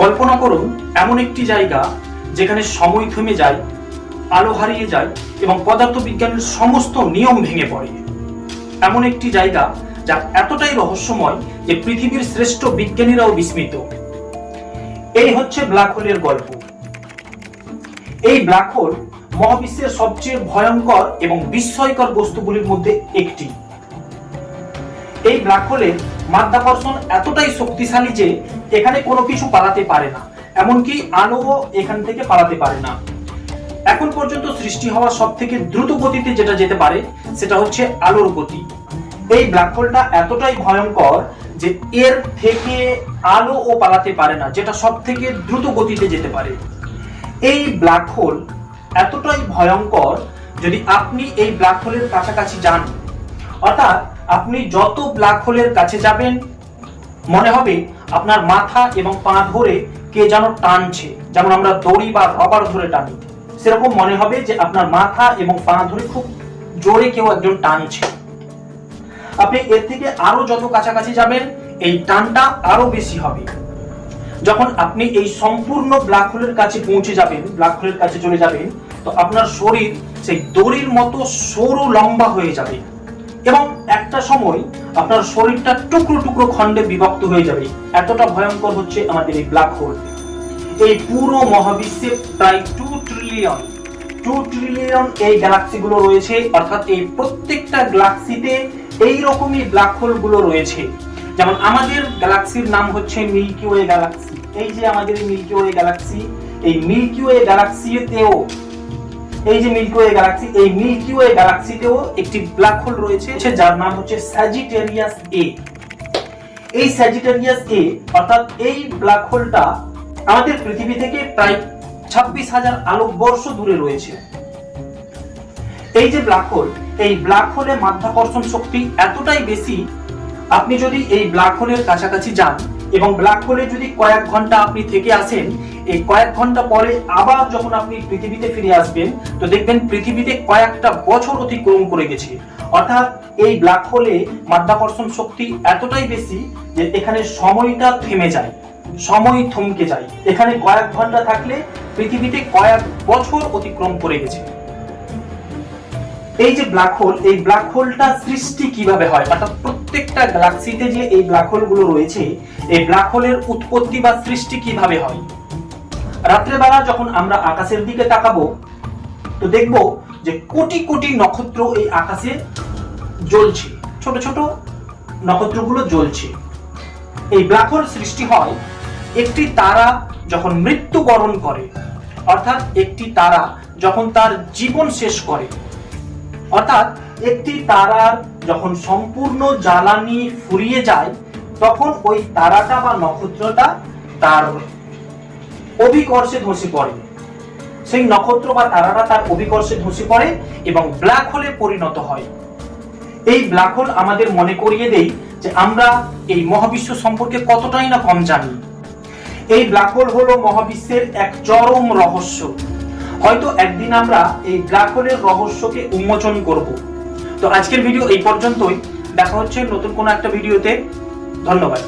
কল্পনা করুন, এমন একটি জায়গা যেখানে সময় থেমে যায়, আলো হারিয়ে যায় এবং পদার্থবিজ্ঞানের সমস্ত নিয়ম ভেঙে পড়ে। এমন একটি জায়গা যা এতটাই রহস্যময় যে পৃথিবীর শ্রেষ্ঠ বিজ্ঞানীরাও বিস্মিত। এই হচ্ছে ব্ল্যাক হোলের গল্প। এই ব্ল্যাক হোল মহাবিশ্বের সবচেয়ে ভয়ঙ্কর এবং বিস্ময়কর বস্তুগুলির মধ্যে একটি। এই ব্ল্যাক হোলের মাধ্যাকর্ষণ এতটাই শক্তিশালী যে এখানে কোনো কিছু পালাতে পারে না, এমনকি আলোও এখান থেকে পালাতে পারে না। এখন পর্যন্ত সৃষ্টি হওয়া সব থেকে দ্রুত গতিতে যেটা যেতে পারে, সেটা হচ্ছে আলোর গতি। এই ব্ল্যাক হোলটা এতটাই ভয়ঙ্কর যে এর থেকে আলো ও পালাতে পারে না, যেটা সব থেকে দ্রুত গতিতে যেতে পারে। এই ব্ল্যাক হোল এতটাই ভয়ঙ্কর যদি আপনি এই ব্ল্যাক হোলের কাছাকাছি যান, অর্থাৎ আপনি যত ব্ল্যাক হোলের কাছে যাবেন, মনে হবে আপনার মাথা এবং পা ধরে কে যেন টানছে, যেমন আমরা দড়ি বা রবার ধরে টানি। সেরকম মনে হবে যে আপনার মাথা এবং পা ধরে খুব জোরে কেউ একজন টানছে। আপনি এর থেকে আরও যত কাছাকাছি যাবেন, এই টানটা আরও বেশি হবে। যখন আপনি এই সম্পূর্ণ ব্ল্যাক হোলের কাছে পৌঁছে যাবেন ব্ল্যাক হোলের কাছে চলে যাবেন, তো আপনার শরীর সেই দড়ির মতো সরু লম্বা হয়ে যাবে। এবং একটা সময় আপনার শরীরটা টুকরো টুকরো খণ্ডে বিভক্ত হয়ে যাবে। এতটা ভয়ঙ্কর হচ্ছে আমাদের এই ব্ল্যাক হোল এই পুরো মহাবিশ্বে প্রায় টু ট্রিলিয়ন টু ট্রিলিয়ন এই গ্যালাক্সিগুলো রয়েছে, অর্থাৎ এই প্রত্যেকটা গ্যালাক্সিতে এই রকমই ব্ল্যাক হোলগুলো রয়েছে। যেমন আমাদের গ্যালাক্সির নাম হচ্ছে মিল্কি ওয়ে গ্যালাক্সি এই যে আমাদের মিল্কি ওয়ে গ্যালাক্সি এই মিল্কি ওয়ে গ্যালাক্সিতেও এই যে মিল্কি ওয়ে গ্যালাক্সি এই মিল্কি ওয়ে গ্যালাক্সিতেও একটি ব্ল্যাক হোল রয়েছে যার নাম হচ্ছে স্যাজিটেরিয়াস এ এই স্যাজিটেরিয়াস এ অর্থাৎ এই ব্ল্যাক হোলটা আমাদের পৃথিবী থেকে প্রায় ছাব্বিশ হাজার আলোকবর্ষ দূরে রয়েছে। এই যে ব্ল্যাক হোল এই ব্ল্যাক হোলের মাধ্যাকর্ষণ শক্তি এতটাই বেশি, আপনি যদি এই ব্ল্যাক হোলের কাছাকাছি যান এবং ব্ল্যাক হোলে যদি কয়েক ঘণ্টা আপনি থেকে আসেন, এই কয়েক ঘণ্টা পরে আবার যখন আপনি পৃথিবীতে ফিরে আসবেন, তো দেখবেন পৃথিবীতে কয়েকটা বছর অতিক্রম করে গেছে। অর্থাৎ এই ব্ল্যাক হোলে মাধ্যাকর্ষণ শক্তি এতটাই বেশি যে এখানে সময়টা থেমে যায়, সময় থমকে যায়। এখানে কয়েক ঘণ্টা থাকলে পৃথিবীতে কয়েক বছর অতিক্রম করে গেছে। এই যে ব্ল্যাক হোল এই ব্ল্যাক হোলটা সৃষ্টি কীভাবে হয়? অর্থাৎ প্রত্যেকটা গ্যালাক্সিতে যে এই ব্ল্যাক হোলগুলো রয়েছে, এই ব্ল্যাক হোলের উৎপত্তি বা সৃষ্টি কীভাবে হয়? রাত্রেবেলা যখন আমরা আকাশের দিকে তাকাবো, তো দেখব যে কোটি কোটি নক্ষত্র এই আকাশে জ্বলছে। ছোট ছোট নক্ষত্রগুলো জ্বলছে। এই ব্ল্যাক হোল সৃষ্টি হয় একটি তারা যখন মৃত্যুবরণ করে, অর্থাৎ একটি তারা যখন তার জীবন শেষ করে। অর্থাৎ একটি তারার যখন সম্পূর্ণ জ্বালানি ফুরিয়ে যায়, তখন ওই তারাটা বা নক্ষত্রটা তার অভিকর্ষে ধসে পড়ে। সেই নক্ষত্র বা তারাটা তার অভিকর্ষে ধসে পড়ে এবং ব্ল্যাক হোলে পরিণত হয়। এই ব্ল্যাক হোল আমাদের মনে করিয়ে দেই যে আমরা এই মহাবিশ্ব সম্পর্কে কতটাই না কম জানি। এই ব্ল্যাক হোল হলো মহাবিশ্বের এক চরম রহস্য। হয়তো একদিন আমরা এই ব্ল্যাক হোলের রহস্যকে উন্মোচন করব। তো আজকের ভিডিও এই পর্যন্তই। দেখা হচ্ছে নতুন কোনো একটা ভিডিওতে। ধন্যবাদ।